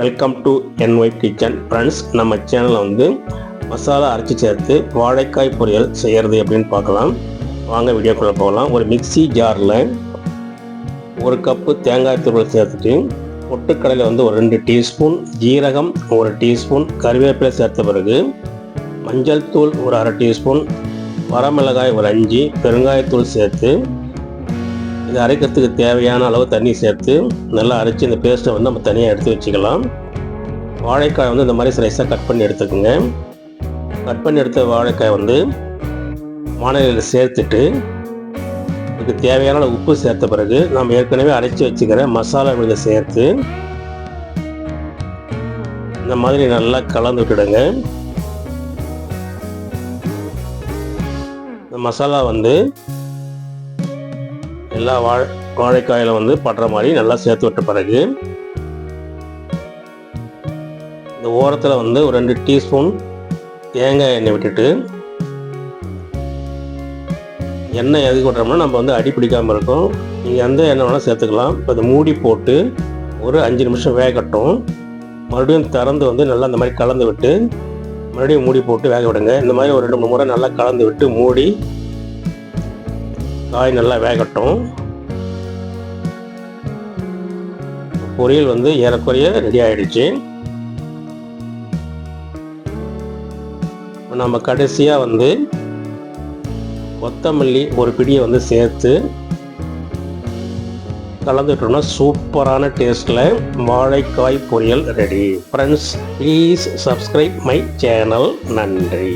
Welcome to NY kitchen friends நம்ம சேனலில் வந்து மசாலா அரைச்சி சேர்த்து வாழைக்காய் பொரியல் செய்கிறது அப்படின்னு பார்க்கலாம். வாங்க வீடியோக்குள்ளே போகலாம். ஒரு மிக்சி ஜாரில் ஒரு கப்பு தேங்காய் துருவல் சேர்த்துட்டு பொட்டுக்கடையில் வந்து ஒரு ரெண்டு டீஸ்பூன் ஜீரகம் ஒரு டீஸ்பூன் கருவேப்பிலை சேர்த்த பிறகு மஞ்சள் தூள் ஒரு அரை டீஸ்பூன் வரமிளகாய் ஒரு அஞ்சு பெருங்காயத்தூள் சேர்த்து இது அரைக்கிறதுக்கு தேவையான அளவு தண்ணி சேர்த்து நல்லா அரைச்சி இந்த பேஸ்ட்டை வந்து நம்ம தனியாக எடுத்து வச்சுக்கலாம். வாழைக்காய் வந்து இந்த மாதிரி ஸ்லைஸாக கட் பண்ணி எடுத்துக்கோங்க. கட் பண்ணி எடுத்த வாழைக்காய் வந்து வானிலையில் சேர்த்துட்டு இதுக்கு தேவையான உப்பு சேர்த்த பிறகு நம்ம ஏற்கனவே அரைச்சி வச்சுக்கிற மசாலா விழுத சேர்த்து இந்த மாதிரி நல்லா கலந்து விட்டுடுங்க. இந்த மசாலா வந்து எல்லா வாழை வாழைக்காயில் வந்து படுற மாதிரி நல்லா சேர்த்து விட்ட பிறகு இந்த ஓரத்தில் வந்து ஒரு ரெண்டு டீஸ்பூன் தேங்காய் எண்ணெய் விட்டுட்டு எண்ணெய் எதுக்கு விட்றோம்னா நம்ம வந்து அடி பிடிக்காமல் இருக்கும். நீங்கள் எந்த எண்ணெய் வேணால் சேர்த்துக்கலாம். இப்போ அதை மூடி போட்டு ஒரு அஞ்சு நிமிஷம் வேகட்டும். மறுபடியும் திறந்து வந்து நல்லா இந்த மாதிரி கலந்து விட்டு மறுபடியும் மூடி போட்டு வேக விடுங்க. இந்த மாதிரி ஒரு ரெண்டு மூணு முறை நல்லா கலந்து விட்டு மூடி காய் நல்லா வேகட்டும். பொரியல் வந்து ஏறக்குறைய ரெடி ஆயிடுச்சு. நம்ம கடைசியாக வந்து கொத்தமல்லி ஒரு பிடியை வந்து சேர்த்து கலந்துட்டோம்னா சூப்பரான டேஸ்ட்டில் வாழைக்காய் பொரியல் ready friends please subscribe my channel நன்றி.